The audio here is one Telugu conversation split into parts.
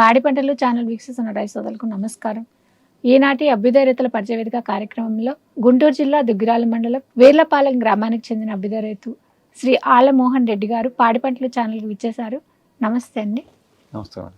పాడి పంటలు ఛానల్ వీక్షిస్తున్న రైతు సోదరులకు నమస్కారం. ఈనాటి అభ్యుదయ రైతుల పరిచయ వేదిక కార్యక్రమంలో గుంటూరు జిల్లా దుగ్గిరాల మండలం వేర్లపాలెం గ్రామానికి చెందిన అభ్యుదయ రైతు శ్రీ ఆలమోహన్ రెడ్డి గారు పాడి పంటలు ఛానల్కి విచ్చేశారు. నమస్తే అండి. నమస్తే మేడం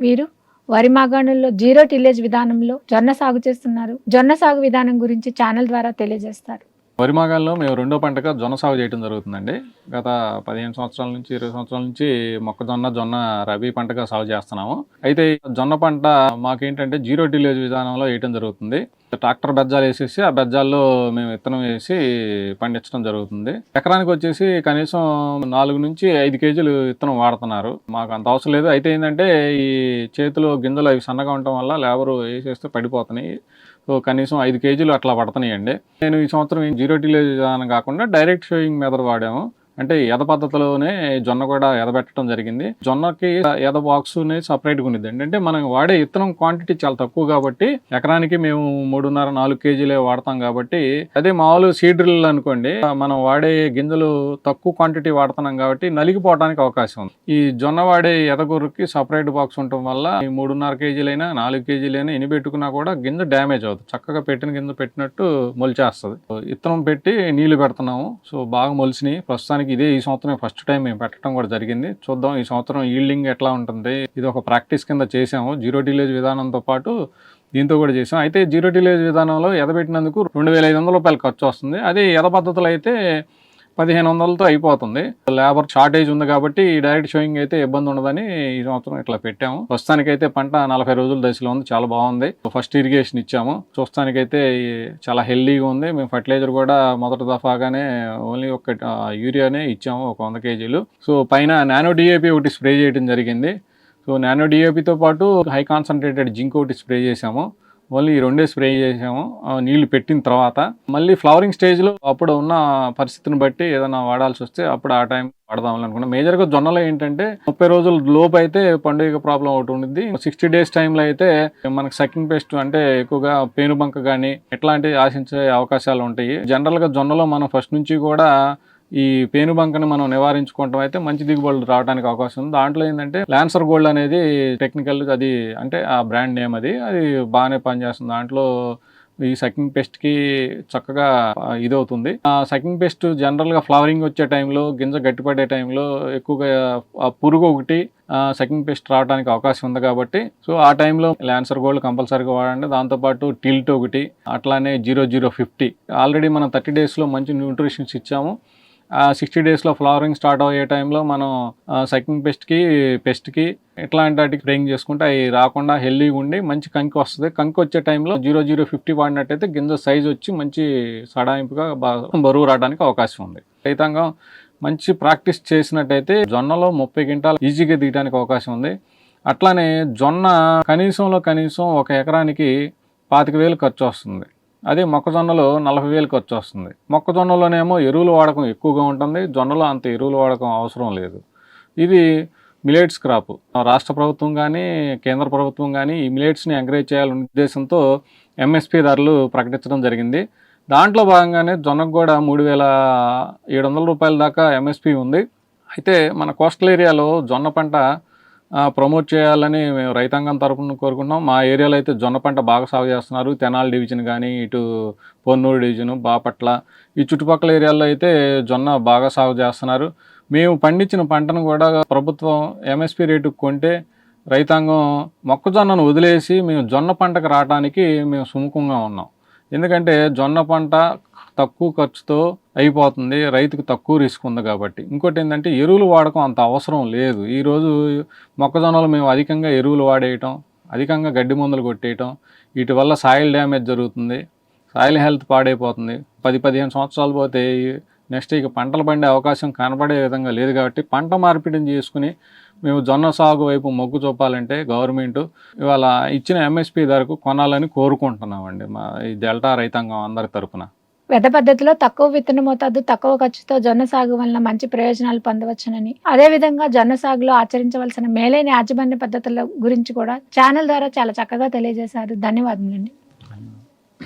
వీరు వరి మాగాణుల్లో జీరో టిల్లేజ్ విధానంలో జొన్న సాగు చేస్తున్నారు. జొన్న సాగు విధానం గురించి ఛానల్ ద్వారా తెలియజేస్తారు. వరి మాగాల్లో మేము రెండో పంటగా జొన్న సాగు చేయడం జరుగుతుందండి. గత పదిహేను సంవత్సరాల నుంచి ఇరవై సంవత్సరాల నుంచి మొక్కజొన్న జొన్న రబీ పంటగా సాగు చేస్తున్నాము. అయితే జొన్న పంట మాకేంటంటే జీరో టిలేజ్ విధానంలో వేయటం జరుగుతుంది. ట్రాక్టర్ బెజ్జాలు వేసేసి ఆ బెజ్జాల్లో మేము విత్తనం వేసి పండించడం జరుగుతుంది. ఎకరానికి వచ్చేసి కనీసం నాలుగు నుంచి ఐదు కేజీలు విత్తనం వాడుతున్నారు. మాకు అంత అవసరం లేదు. అయితే ఏంటంటే ఈ చేతిలో గింజలు అవి సన్నగా ఉండటం వల్ల లేబరు వేసేస్తే పడిపోతున్నాయి. సో కనీసం ఐదు కేజీలు అట్లా పడుతున్నాయండి. నేను ఈ సంవత్సరం జీరో టిలేజ్ విధానం కాకుండా డైరెక్ట్ షోయింగ్ మెథడ్ వాడాము. అంటే ఎద పద్ధతిలోనే జొన్న కూడా ఎదబెట్టడం జరిగింది. జొన్నకి ఎద బాక్స్ సపరేట్గా ఉన్నది. అంటే మనం వాడే విత్తనం క్వాంటిటీ చాలా తక్కువ కాబట్టి ఎకరానికి మేము మూడున్నర నాలుగు కేజీలే వాడతాం కాబట్టి అదే మామూలు సీడ్రిల్ అనుకోండి మనం వాడే గింజలు తక్కువ క్వాంటిటీ వాడుతున్నాం కాబట్టి నలిగిపోవడానికి అవకాశం ఉంది. ఈ జొన్న వాడే ఎదగొర్రకి సపరేట్ బాక్స్ ఉండటం వల్ల ఈ మూడున్నర కేజీలైనా నాలుగు కేజీలైనా ఎన్ని పెట్టుకున్నా కూడా గింజ డ్యామేజ్ అవుతుంది. చక్కగా పెట్టిన గింజ పెట్టినట్టు మొలిచేస్తుంది. ఇత్తనం పెట్టి నీళ్ళు పెడుతున్నాము. సో బాగా మొలిసినాయి. ప్రస్తుతానికి ఇదే ఈ సంవత్సరం ఫస్ట్ టైం మేము పెట్టడం కూడా జరిగింది. చూద్దాం ఈ సంవత్సరం ఈల్డింగ్ ఎట్లా ఉంటుంది. ఇది ఒక ప్రాక్టీస్ కింద చేసాము జీరో డిలేజ్ విధానంతో పాటు దీంతో కూడా చేసాం అయితే జీరో డిలేజ్ విధానంలో ఎదబెట్టినందుకు రెండు వేల ఐదు వందల రూపాయలు ఖర్చు వస్తుంది. అదే ఎద పద్ధతులు అయితే పదిహేను వందలతో అయిపోతుంది. లేబర్ షార్టేజ్ ఉంది కాబట్టి డైరెక్ట్ షోయింగ్ అయితే ఇబ్బంది ఉండదని ఈ సంవత్సరం ఇట్లా పెట్టాము. ప్రస్తుతానికైతే పంట నలభై రోజుల దశలో ఉంది చాలా బాగుంది. ఫస్ట్ ఇరిగేషన్ ఇచ్చాము. చూస్తానికైతే చాలా హెల్దీగా ఉంది. మేము ఫర్టిలైజర్ కూడా మొదటి దఫాగానే ఓన్లీ ఒక యూరియానే ఇచ్చాము ఒక వంద కేజీలు. సో పైన నానో డిఏపి ఒకటి స్ప్రే చేయడం జరిగింది. సో నానో డిఏపితో పాటు హై కాన్సన్ట్రేటెడ్ జింక్ ఒకటి స్ప్రే చేసాము ఓన్లీ ఈ రెండే స్ప్రే చేసాము. ఆ, నీళ్ళు పెట్టిన తర్వాత మళ్ళీ ఫ్లవరింగ్ స్టేజ్లో అప్పుడు ఉన్న పరిస్థితిని బట్టి ఏదైనా వాడాల్సి వస్తే అప్పుడు ఆ టైం వాడదాం అనుకున్నాం. మేజర్గా జొన్నలో ఏంటంటే ముప్పై రోజుల లోపు అయితే పండుగ ప్రాబ్లం ఒకటి ఉంటుంది సిక్స్టీ డేస్ టైంలో అయితే మనకు సెకండ్ పెస్ట్ అంటే ఎక్కువగా పేనుబంక కానీ ఇట్లాంటివి ఆశించే అవకాశాలు ఉంటాయి. జనరల్గా జొన్నలో మనం ఫస్ట్ నుంచి కూడా ఈ పేనుబంకని మనం నివారించుకోవటం అయితే మంచి దిగుబడులు రావడానికి అవకాశం ఉంది. దాంట్లో ఏంటంటే లాన్సర్ గోల్డ్ అనేది టెక్నికల్ అది అంటే ఆ బ్రాండ్ నేమ్ అది అది బాగానే పనిచేస్తుంది. దాంట్లో ఈ సకింగ్ పెస్ట్కి చక్కగా ఇదవుతుంది. ఆ సకింగ్ పెస్ట్ జనరల్గా ఫ్లవరింగ్ వచ్చే టైంలో గింజ గట్టిపడే టైంలో ఎక్కువగా పురుగు ఒకటి సకింగ్ పెస్ట్ రావడానికి అవకాశం ఉంది కాబట్టి సో ఆ టైంలో ల్యాన్సర్ గోల్డ్ కంపల్సరీగా వాడండి. దాంతోపాటు టిల్ట్ ఒకటి అట్లానే జీరో జీరో ఫిఫ్టీ ఆల్రెడీ మనం థర్టీ డేస్లో మంచి న్యూట్రిషన్స్ ఇచ్చాము. సిక్స్టీ డేస్లో ఫ్లవరింగ్ స్టార్ట్ అయ్యే టైంలో మనం సకింగ్ పెస్ట్కి పెస్ట్కి ఇట్లాంటి వాటికి స్ప్రేయింగ్ చేసుకుంటే అవి రాకుండా హెల్దీగా ఉండి మంచి కంకి వస్తుంది. కంకి వచ్చే టైంలో జీరో జీరో ఫిఫ్టీ వాడినట్టయితే గింజ సైజ్ వచ్చి మంచి సడాయింపుగా బాగా బరువు రావడానికి అవకాశం ఉంది. రైతాంగం మంచి ప్రాక్టీస్ చేసినట్టయితే జొన్నలో ముప్పై క్వింటాలు ఈజీగా దిగడానికి అవకాశం ఉంది. అట్లానే జొన్న కనీసంలో కనీసం ఒక ఎకరానికి పాతిక వేలు ఖర్చు వస్తుంది. అదే మొక్కజొన్నలో నలభై వేలు ఖర్చు వస్తుంది. మొక్కజొన్నలోనేమో ఎరువుల వాడకం ఎక్కువగా ఉంటుంది. జొన్నలో అంత ఎరువుల వాడకం అవసరం లేదు. ఇది మిలేట్స్ క్రాప్. రాష్ట్ర ప్రభుత్వం కానీ కేంద్ర ప్రభుత్వం కానీ ఈ మిలేట్స్ని ఎంకరేజ్ చేయాలనే ఉద్దేశంతో ఎంఎస్పి ధరలు ప్రకటించడం జరిగింది. దాంట్లో భాగంగానే జొన్నకు కూడా మూడు వేల ఏడు వందల రూపాయల దాకా ఎంఎస్పి ఉంది. అయితే మన కోస్టల్ ఏరియాలో జొన్న పంట ప్రమోట్ చేయాలని మేము రైతాంగం తరఫున కోరుకుంటున్నాం. మా ఏరియాలో అయితే జొన్న పంట బాగా సాగు చేస్తున్నారు. తెనాలి డివిజన్ కానీ ఇటు పొన్నూరు డివిజన్ బాపట్ల ఈ చుట్టుపక్కల ఏరియాల్లో అయితే జొన్న బాగా సాగు చేస్తున్నారు. మేము పండించిన పంటను కూడా ప్రభుత్వం ఎంఎస్పి రేటుకు కొంటే రైతాంగం మొక్కజొన్నను వదిలేసి మేము జొన్న పంటకు రావడానికి మేము సుముఖంగా ఉన్నాం. ఎందుకంటే జొన్న పంట తక్కువ ఖర్చుతో అయిపోతుంది రైతుకు తక్కువ రిస్క్ ఉంది కాబట్టి. ఇంకోటి ఏంటంటే ఎరువులు వాడకం అంత అవసరం లేదు. ఈరోజు మొక్కజొన్నలు మేము అధికంగా ఎరువులు వాడేయటం అధికంగా గడ్డి మందులు కొట్టేయటం వీటి వల్ల సాయిల్ డ్యామేజ్ జరుగుతుంది సాయిల్ హెల్త్ పాడైపోతుంది. పది పదిహేను సంవత్సరాలు పోతే నెక్స్ట్ ఇక పంటలు పండే అవకాశం కనపడే విధంగా లేదు కాబట్టి పంట మార్పిడిని చేసుకుని మేము జొన్న సాగు వైపు మొగ్గు చూపాలంటే గవర్నమెంట్ ఇవాళ ఇచ్చిన ఎంఎస్పి ధరకు కొనాలని కోరుకుంటున్నామండి మా ఈ డెల్టా రైతాంగం అందరి తరపున. వెద పద్ధతిలో తక్కువ విత్తన మోతాదు తక్కువ ఖర్చుతో జొన్న సాగు వలన మంచి ప్రయోజనాలు పొందవచ్చునని. అదే విధంగా జొన్న సాగులో ఆచరించవలసిన మేలైన యాజమాన్య పద్ధతుల గురించి కూడా ఛానల్ ద్వారా చాలా చక్కగా తెలియజేశారు. ధన్యవాదములండి.